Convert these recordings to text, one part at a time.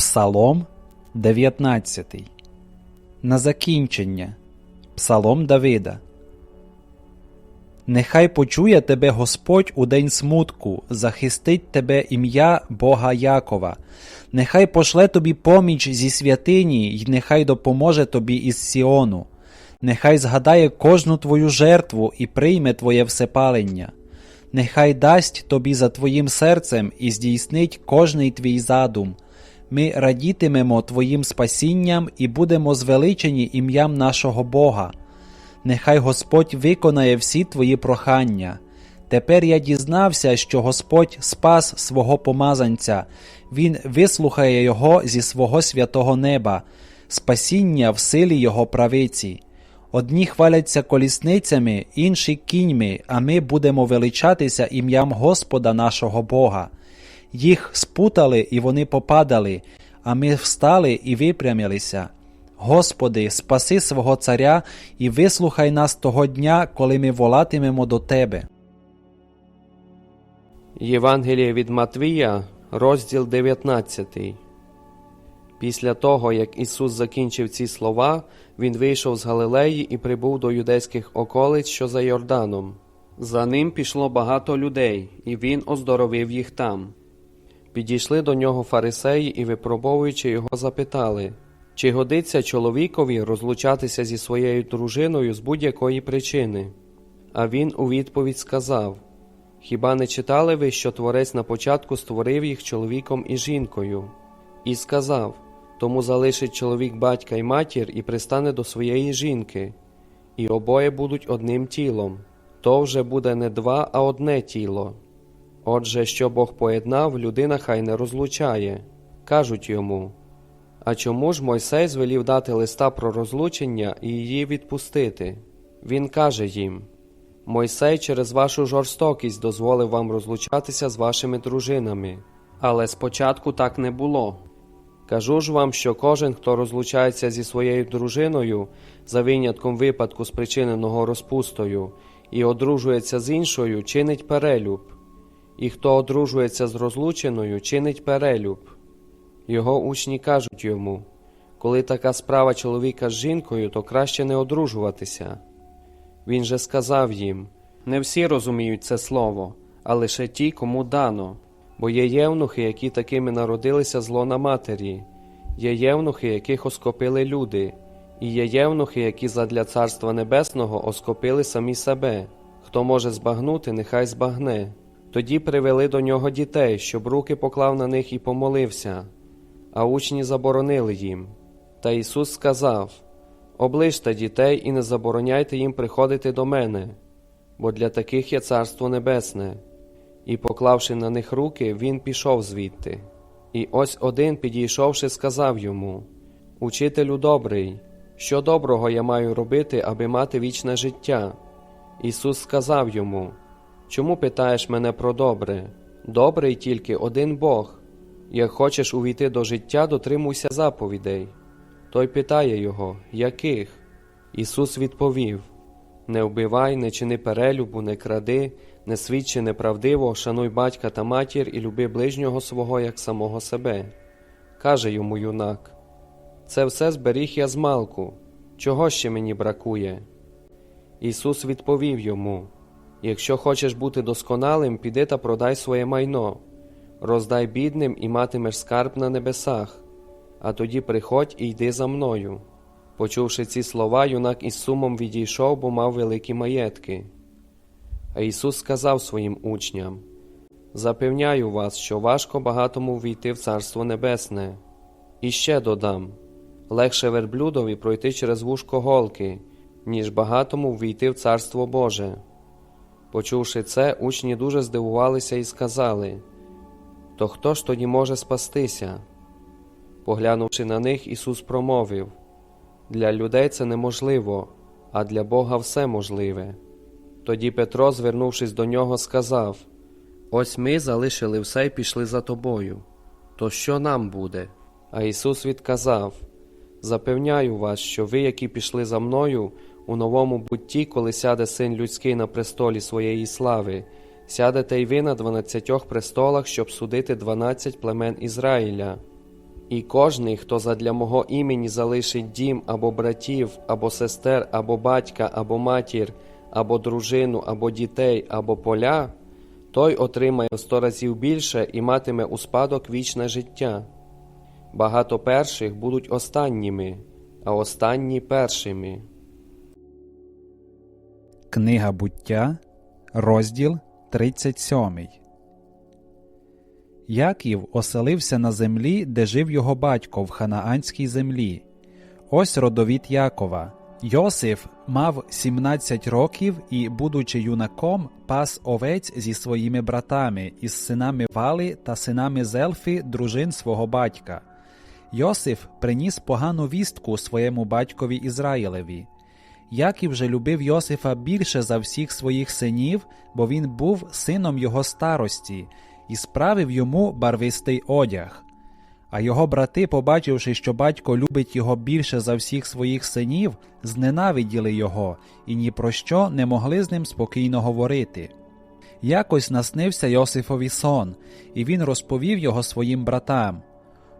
Псалом 19. На закінчення. Псалом Давида. Нехай почує тебе Господь у день смутку, захистить тебе ім'я Бога Якова. Нехай пошле тобі поміч зі святині, й нехай допоможе тобі із Сіону. Нехай згадає кожну твою жертву і прийме твоє всепалення. Нехай дасть тобі за твоїм серцем і здійснить кожний твій задум. Ми радітимемо Твоїм спасінням і будемо звеличені ім'ям нашого Бога. Нехай Господь виконає всі твої прохання. Тепер я дізнався, що Господь спас свого помазанця, Він вислухає його зі свого святого неба, спасіння в силі Його правиці. Одні хваляться колісницями, інші кіньми, а ми будемо величатися ім'ям Господа нашого Бога. Їх спутали і вони попадали, а ми встали і випрямилися. Господи, спаси свого царя і вислухай нас того дня, коли ми волатимемо до Тебе. Євангеліє від Матвія, розділ 19. Після того, як Ісус закінчив ці слова, Він вийшов з Галилеї і прибув до юдейських околиць, що за Йорданом. За ним пішло багато людей, і він оздоровив їх там. Підійшли до нього фарисеї і, випробовуючи його, запитали, чи годиться чоловікові розлучатися зі своєю дружиною з будь-якої причини. А він у відповідь сказав: Хіба не читали ви, що творець на початку створив їх чоловіком і жінкою? І сказав: Тому залишить чоловік батька й матір і пристане до своєї жінки, і обоє будуть одним тілом. То вже буде не два, а одне тіло. Отже, що Бог поєднав, людина хай не розлучає. Кажуть йому. А чому ж Мойсей звелів дати листа про розлучення і її відпустити? Він каже їм: Мойсей через вашу жорстокість дозволив вам розлучатися з вашими дружинами, але спочатку так не було. Кажу ж вам, що кожен, хто розлучається зі своєю дружиною, за винятком випадку, спричиненого розпустою, і одружується з іншою, чинить перелюб, і хто одружується з розлученою, чинить перелюб. Його учні кажуть йому коли така справа чоловіка з жінкою, то краще не одружуватися. Він же сказав їм не всі розуміють це слово, а лише ті, кому дано, бо є євнухи, які такими народилися зло на матері, є євнухи, яких оскопили люди, і є євнухи, які задля Царства Небесного оскопили самі себе. Хто може збагнути, нехай збагне. Тоді привели до нього дітей, щоб руки поклав на них і помолився. А учні заборонили їм. Та Ісус сказав: Оближте дітей і не забороняйте їм приходити до мене, бо для таких є Царство Небесне. І, поклавши на них руки, він пішов звідти. І ось один, підійшовши, сказав йому: Учителю добрий, що доброго я маю робити, аби мати вічне життя? Ісус сказав йому: Чому питаєш мене про добре? Добрий тільки один Бог. Як хочеш увійти до життя, дотримуйся заповідей. Той питає його, яких? Ісус відповів: Не вбивай, не чини перелюбу, не кради, не свідчи неправдиво, шануй батька та матір і люби ближнього свого як самого себе. Каже йому юнак: Це все зберіг я з малку. Чого ще мені бракує? Ісус відповів йому: Якщо хочеш бути досконалим, піди та продай своє майно, роздай бідним і матимеш скарб на небесах, а тоді приходь і йди за мною. Почувши ці слова, юнак із сумом відійшов, бо мав великі маєтки. А Ісус сказав своїм учням: Запевняю вас, що важко багатому війти в Царство Небесне. І ще додам легше верблюдові пройти через вушко голки, ніж багатому ввійти в Царство Боже. Почувши це, учні дуже здивувалися і сказали: То хто ж тоді може спастися? Поглянувши на них, Ісус промовив Для людей це неможливо, а для Бога все можливе. Тоді Петро, звернувшись до нього, сказав: Ось ми залишили все і пішли за тобою. То що нам буде? А Ісус відказав: Запевняю вас, що ви, які пішли за мною, у новому бутті, коли сяде син людський на престолі своєї слави, сядете й ви на дванадцятьох престолах, щоб судити дванадцять племен Ізраїля. І кожний, хто задля мого імені залишить дім або братів, або сестер, або батька, або матір, або дружину, або дітей, або поля, той отримає сто разів більше і матиме у спадок вічне життя. Багато перших будуть останніми, а останні першими. Книга буття, розділ 37. Яків оселився на землі, де жив його батько в ханаанській землі. Ось родовід Якова. Йосиф мав 17 років і, будучи юнаком, пас овець зі своїми братами, із синами Вали та синами Зелфи, дружин свого батька. Йосиф приніс погану вістку своєму батькові Ізраїлеві. Яків же любив Йосифа більше за всіх своїх синів, бо він був сином його старості, і справив йому барвистий одяг. А його брати, побачивши, що батько любить його більше за всіх своїх синів, зненавиділи його і ні про що не могли з ним спокійно говорити. Якось наснився Йосифові сон, і він розповів його своїм братам.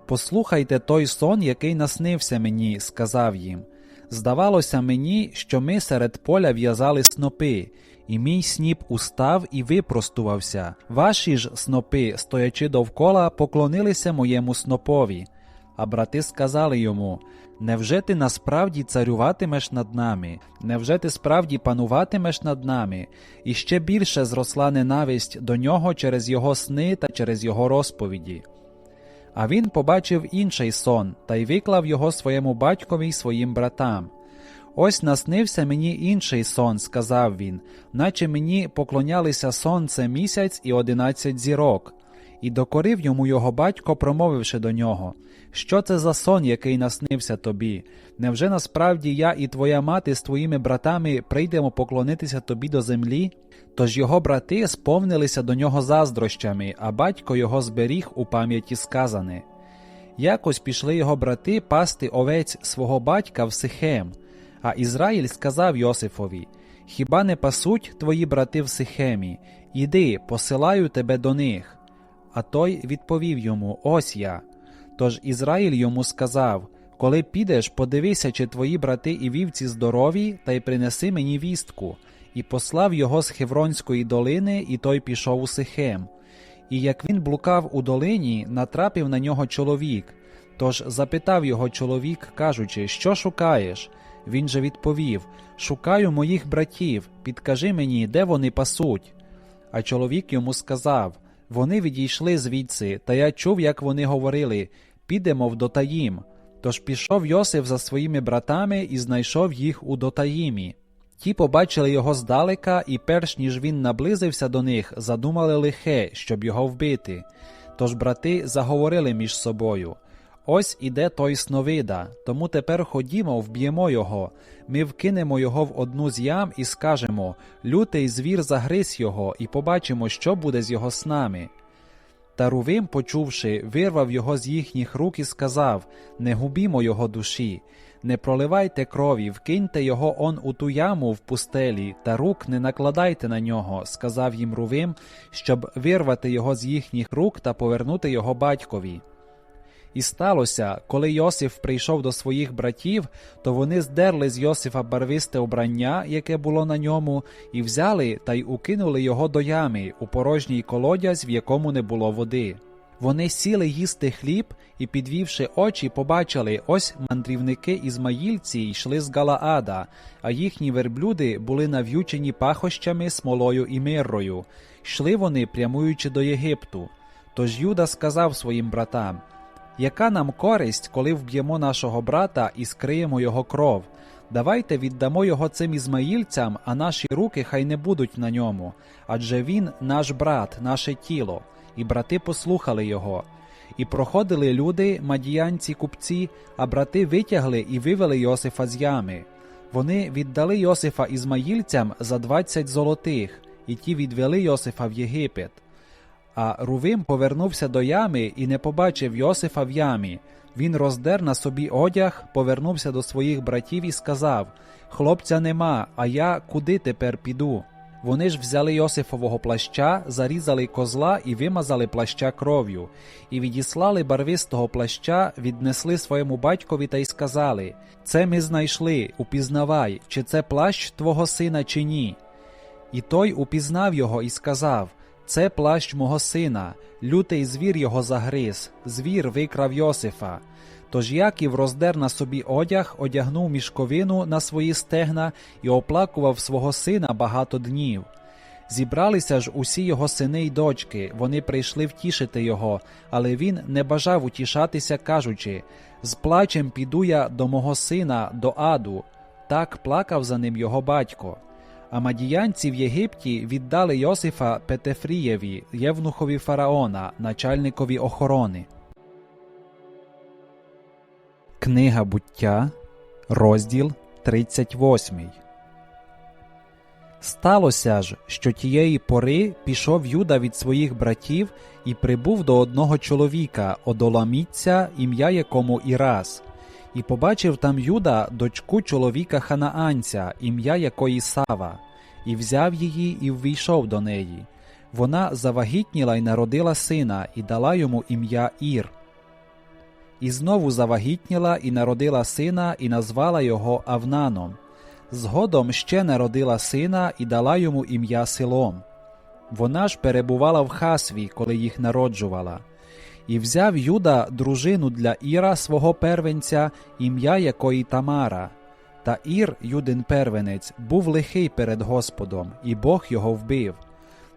Послухайте той сон, який наснився мені, сказав їм. Здавалося мені, що ми серед поля в'язали снопи, і мій сніп устав і випростувався. Ваші ж снопи, стоячи довкола, поклонилися моєму снопові. А брати сказали йому: Невже ти насправді царюватимеш над нами? Невже ти справді пануватимеш над нами? І ще більше зросла ненависть до нього через його сни та через його розповіді. А він побачив інший сон та й виклав його своєму батькові й своїм братам. Ось наснився мені інший сон, сказав він, наче мені поклонялися сонце місяць і одинадцять зірок. І докорив йому його батько, промовивши до нього Що це за сон, який наснився тобі? Невже насправді я і твоя мати з твоїми братами прийдемо поклонитися тобі до землі? Тож його брати сповнилися до нього заздрощами, а батько його зберіг у пам'яті сказане. Якось пішли його брати пасти овець свого батька в Сихем, а Ізраїль сказав Йосифові Хіба не пасуть твої брати в Сихемі? Іди, посилаю тебе до них. А той відповів йому Ось я. Тож Ізраїль йому сказав Коли підеш, подивися, чи твої брати і вівці здорові, та й принеси мені вістку. І послав його з Хевронської долини, і той пішов у Сихем. І як він блукав у долині, натрапив на нього чоловік. Тож запитав його чоловік, кажучи, що шукаєш? Він же відповів Шукаю моїх братів, підкажи мені, де вони пасуть. А чоловік йому сказав Вони відійшли звідси, та я чув, як вони говорили Підемо в Дотаїм. Тож пішов Йосиф за своїми братами і знайшов їх у Дотаїмі. Ті побачили його здалека, і перш ніж він наблизився до них, задумали лихе, щоб його вбити. Тож брати заговорили між собою. Ось іде той сновида, тому тепер ходімо, вб'ємо його. Ми вкинемо його в одну з ям і скажемо лютий звір загриз його, і побачимо, що буде з його снами. Та Рувим, почувши, вирвав його з їхніх рук і сказав Не губімо його душі, не проливайте крові, вкиньте його он у ту яму в пустелі, та рук не накладайте на нього, сказав їм Рувим, щоб вирвати його з їхніх рук та повернути його батькові. І сталося, коли Йосиф прийшов до своїх братів, то вони здерли з Йосифа барвисте обрання, яке було на ньому, і взяли та й укинули його до ями у порожній колодязь, в якому не було води. Вони сіли їсти хліб і, підвівши очі, побачили ось мандрівники ізмаїльці йшли з Галаада, а їхні верблюди були нав'ючені пахощами, смолою і миррою. Йшли вони, прямуючи до Єгипту. Тож Юда сказав своїм братам яка нам користь, коли вб'ємо нашого брата і скриємо його кров? Давайте віддамо його цим ізмаїльцям, а наші руки хай не будуть на ньому, адже він наш брат, наше тіло, і брати послухали його. І проходили люди, мадіянці купці, а брати витягли і вивели Йосифа з ями. Вони віддали Йосифа ізмаїльцям за двадцять золотих, і ті відвели Йосифа в Єгипет. А Рувим повернувся до ями і не побачив Йосифа в ямі. Він роздер на собі одяг, повернувся до своїх братів і сказав: Хлопця нема, а я куди тепер піду? Вони ж взяли Йосифового плаща, зарізали козла і вимазали плаща кров'ю, і відіслали барвистого плаща, віднесли своєму батькові та й сказали: Це ми знайшли, упізнавай, чи це плащ твого сина, чи ні. І той упізнав його і сказав: Це плащ мого сина, лютий звір його загриз, звір викрав Йосифа. Тож Яків роздер на собі одяг, одягнув мішковину на свої стегна і оплакував свого сина багато днів. Зібралися ж усі його сини й дочки, вони прийшли втішити його, але він не бажав утішатися, кажучи: З плачем піду я до мого сина, до аду. Так плакав за ним його батько. А мадіянці в Єгипті віддали Йосифа Петефрієві, євнухові фараона, начальникові охорони. Книга буття, розділ 38. Сталося ж, що тієї пори пішов Юда від своїх братів і прибув до одного чоловіка, одоламітця, ім'я якому Ірас, і побачив там Юда дочку чоловіка Ханаанця, ім'я якої Сава, і взяв її і ввійшов до неї. Вона завагітніла й народила сина, і дала йому ім'я Ір. І знову завагітніла і народила сина, і назвала його Авнаном. Згодом ще народила сина і дала йому ім'я Силом. Вона ж перебувала в хасві, коли їх народжувала. І взяв Юда дружину для Іра свого первенця, ім'я якої Тамара. Та Ір, Юдин первенець, був лихий перед Господом, і Бог його вбив.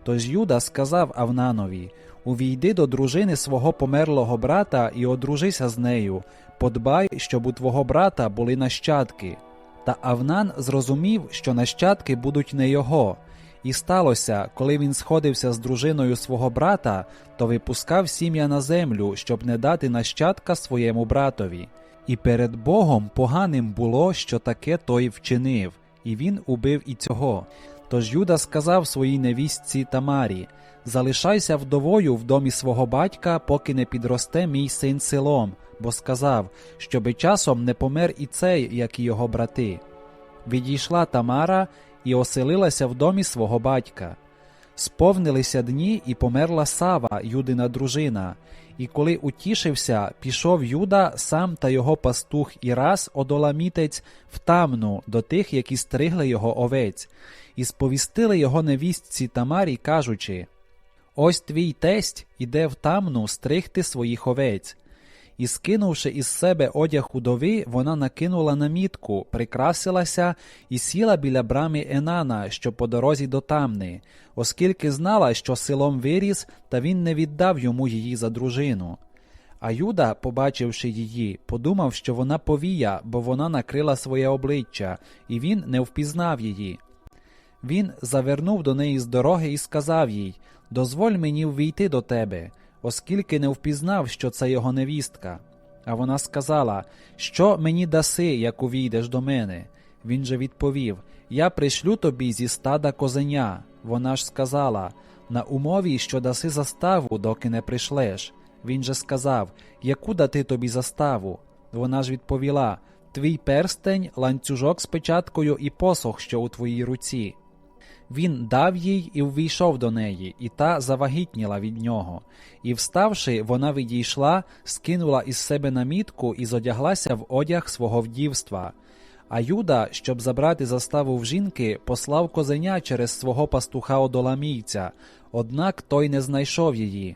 Тож Юда сказав Авнанові: Увійди до дружини свого померлого брата і одружися з нею, подбай, щоб у твого брата були нащадки. Та Авнан зрозумів, що нащадки будуть не його. І сталося, коли він сходився з дружиною свого брата, то випускав сім'я на землю, щоб не дати нащадка своєму братові. І перед Богом поганим було, що таке той вчинив, і він убив і цього. Тож Юда сказав своїй невістці Тамарі: Залишайся вдовою в домі свого батька, поки не підросте мій син селом, бо сказав, щоби часом не помер і цей, як і його брати. Відійшла Тамара і оселилася в домі свого батька. Сповнилися дні, і померла Сава, Юдина дружина. І коли утішився, пішов Юда сам та його пастух Ірас, одоламітець, в тамну до тих, які стригли його овець, і сповістили його невістці Тамарі, кажучи: Ось твій тесть іде в тамну стригти своїх овець. І, скинувши із себе одяг удови, вона накинула намітку, прикрасилася і сіла біля брами Енана, що по дорозі до тамни, оскільки знала, що селом виріс, та він не віддав йому її за дружину. А Юда, побачивши її, подумав, що вона повія, бо вона накрила своє обличчя, і він не впізнав її. Він завернув до неї з дороги і сказав їй Дозволь мені ввійти до тебе, оскільки не впізнав, що це його невістка. А вона сказала, Що мені даси, як увійдеш до мене? Він же відповів Я пришлю тобі зі стада козеня. Вона ж сказала На умові, що даси заставу, доки не прийшлеш. Він же сказав Яку дати тобі заставу? Вона ж відповіла Твій перстень, ланцюжок з печаткою і посох, що у твоїй руці. Він дав їй і ввійшов до неї, і та завагітніла від нього. І, вставши, вона відійшла, скинула із себе намітку і зодяглася в одяг свого вдівства. А Юда, щоб забрати заставу в жінки, послав козеня через свого пастуха одоламійця, однак той не знайшов її.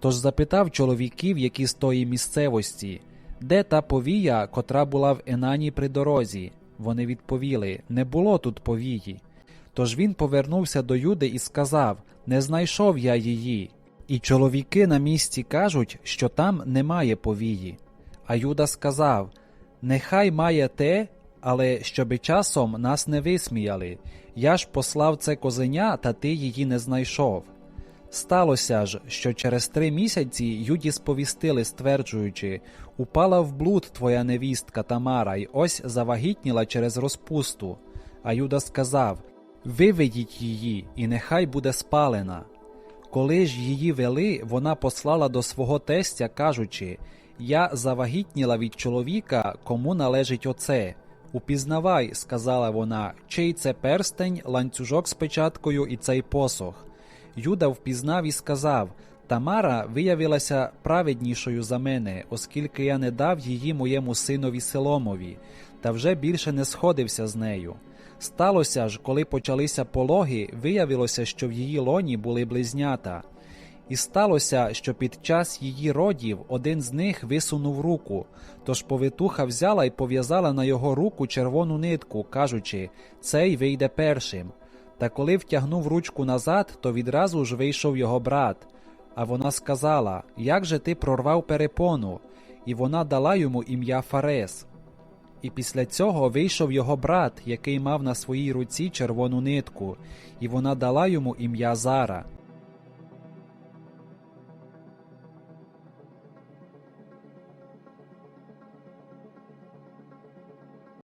Тож запитав чоловіків, які з тої місцевості, де та повія, котра була в Енані при дорозі. Вони відповіли: Не було тут повії. Тож він повернувся до Юди і сказав: Не знайшов я її. І чоловіки на місці кажуть, що там немає повії. А Юда сказав: Нехай має те, але щоби часом нас не висміяли. Я ж послав це козеня, та ти її не знайшов. Сталося ж, що через три місяці Юді сповістили, стверджуючи Упала в блуд твоя невістка Тамара, й ось завагітніла через розпусту. А Юда сказав Виведіть її, і нехай буде спалена. Коли ж її вели, вона послала до свого тестя, кажучи Я завагітніла від чоловіка, кому належить оце. Упізнавай, сказала вона, чий це перстень, ланцюжок з печаткою і цей посох. Юда впізнав і сказав: Тамара виявилася праведнішою за мене, оскільки я не дав її моєму синові Селомові, та вже більше не сходився з нею. Сталося ж, коли почалися пологи, виявилося, що в її лоні були близнята. І сталося, що під час її родів один з них висунув руку, тож повитуха взяла і пов'язала на його руку червону нитку, кажучи, цей вийде першим. Та коли втягнув ручку назад, то відразу ж вийшов його брат. А вона сказала: Як же ти прорвав перепону? І вона дала йому ім'я Фарес. І після цього вийшов його брат, який мав на своїй руці червону нитку, і вона дала йому ім'я Зара.